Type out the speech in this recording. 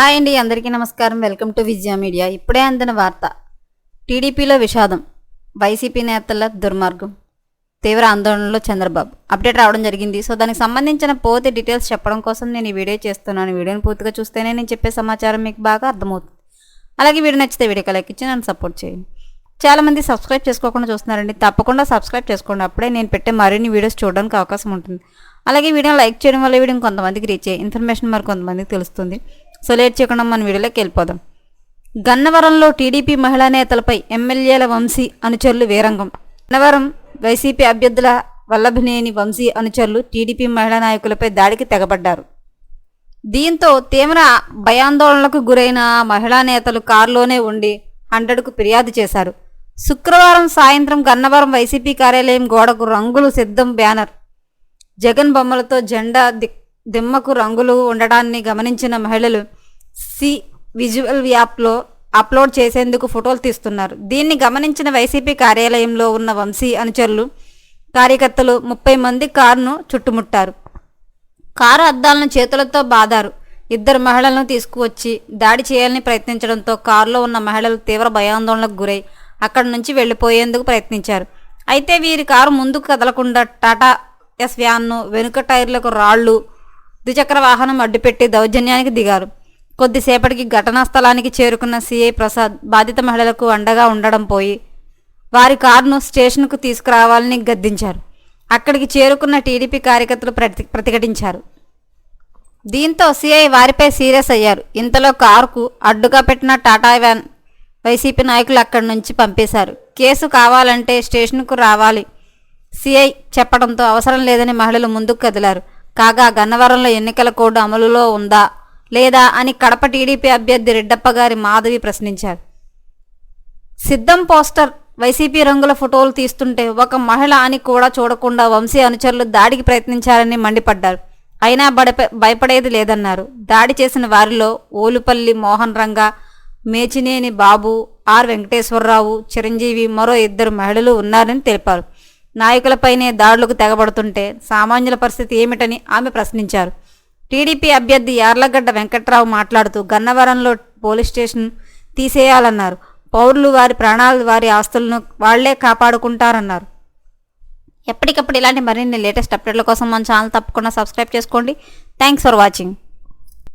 Hi అండి అందరికీ నమస్కారం. Welcome to Vijaya media. ఇప్పుడే అందిన వార్త. టీడీపీలో విషాదం. వైసీపీ నేతల దుర్మార్గం. తీవ్ర ఆందోళనలో చంద్రబాబు. అప్డేట్ రావడం జరిగింది. సో దానికి సంబంధించిన పూర్తి డీటెయిల్స్ చెప్పడం కోసం నేను ఈ వీడియో చేస్తున్నాను. వీడియోని పూర్తిగా చూస్తేనే నేను చెప్పే సమాచారం మీకు బాగా అర్థమవుతుంది. అలాగే వీడియో నచ్చితే వీడియో లైక్ ఇచ్చి నన్ను సపోర్ట్ చేయండి. చాలామంది సబ్స్క్రైబ్ చేసుకోకుండా చూస్తున్నారండి. తప్పకుండా సబ్స్క్రైబ్ చేసుకోండి. అప్పుడే నేను పెట్టే మరిన్ని వీడియోస్ చూడడానికి అవకాశం ఉంటుంది. అలాగే వీడియో లైక్ చేయడం వల్ల వీడియో కొంతమందికి రీచ్ అయ్యే ఇన్ఫర్మేషన్ మరి కొంతమందికి తెలుస్తుంది. సో లేట్ చేయకుండా మన వీడియోలోకి వెళ్ళిపోదాం. గన్నవరంలో టీడీపీ మహిళా నేతలపై ఎమ్మెల్యేల వంశీ అనుచరులు వీరంగం. గన్నవరం వైసీపీ అభ్యర్థుల వల్లభనేని వంశీ అనుచరులు టీడీపీ మహిళా నాయకులపై దాడికి తెగబడ్డారు. దీంతో తీవ్ర భయాందోళనలకు గురైన ఆ మహిళా నేతలు కారులోనే ఉండి హండ్రెడ్కు ఫిర్యాదు చేశారు. శుక్రవారం సాయంత్రం గన్నవరం వైసీపీ కార్యాలయం గోడకు రంగులు సిద్ధం బ్యానర్ జగన్ బొమ్మలతో జెండా ది- దిమ్మకు రంగులు ఉండడాన్ని గమనించిన మహిళలు సి విజువల్ యాప్లో అప్లోడ్ చేసేందుకు ఫోటోలు తీస్తున్నారు. దీన్ని గమనించిన వైసీపీ కార్యాలయంలో ఉన్న వంశీ అనుచరులు కార్యకర్తలు ముప్పై మంది కారును చుట్టుముట్టారు. కారు అద్దాలను చేతులతో బాదారు. ఇద్దరు మహిళలను తీసుకువచ్చి దాడి చేయాలని ప్రయత్నించడంతో కారులో ఉన్న మహిళలు తీవ్ర భయాందోళనకు గురై అక్కడి నుంచి వెళ్ళిపోయేందుకు ప్రయత్నించారు. అయితే వీరి కారు ముందుకు కదలకుండా టాటా ఎస్ వ్యాన్ను వెనుక టైర్లకు రాళ్ళు ద్విచక్ర వాహనం అడ్డుపెట్టి దౌర్జన్యానికి దిగారు. కొద్దిసేపటికి ఘటనా స్థలానికి చేరుకున్న సిఐ ప్రసాద్ బాధిత మహిళలకు అండగా ఉండడం పోయి వారి కారును స్టేషన్కు తీసుకురావాలని గద్దించారు. అక్కడికి చేరుకున్న టీడీపీ కార్యకర్తలు ప్రతి ప్రతిఘటించారు. దీంతో సిఐ వారిపై సీరియస్ అయ్యారు. ఇంతలో కారుకు అడ్డుగా పెట్టిన టాటా వ్యాన్ వైసీపీ నాయకులు అక్కడి నుంచి పంపేశారు. కేసు కావాలంటే స్టేషన్కు రావాలి. సిఐ చెప్పడంతో అవసరం లేదని మహిళలు ముందుకు కదిలారు. కాగా గన్నవరంలో ఎన్నికల కోడ్ అమలులో ఉందా లేదా అని కడప టీడీపీ అభ్యర్థి రెడ్డప్ప గారి మాధవి ప్రశ్నించారు. సిద్ధం పోస్టర్ వైసీపీ రంగుల ఫోటోలు తీస్తుంటే ఒక మహిళ అని కూడా చూడకుండా వంశీ అనుచరులు దాడికి ప్రయత్నించారని మండిపడ్డారు. అయినా బడప భయపడేది లేదన్నారు. దాడి చేసిన వారిలో ఓలుపల్లి మోహన్ రంగ మేచినేని బాబు ఆర్ వెంకటేశ్వరరావు చిరంజీవి మరో ఇద్దరు మహిళలు ఉన్నారని తెలిపారు. నాయకులపైనే దాడులకు తెగబడుతుంటే సామాన్యుల పరిస్థితి ఏమిటని ఆమె ప్రశ్నించారు. టీడీపీ అభ్యర్థి యార్లగడ్డ వెంకట్రావు మాట్లాడుతూ గన్నవరంలో పోలీస్ స్టేషన్ తీసేయాలన్నారు. పౌరులు వారి ప్రాణాలు వారి ఆస్తులను వాళ్ళే కాపాడుకుంటారన్నారు. ఎప్పటికప్పుడు ఇలాంటి మరిన్ని లేటెస్ట్ అప్డేట్ల కోసం మన ఛానల్ తప్పకుండా సబ్స్క్రైబ్ చేసుకోండి. Thanks for watching.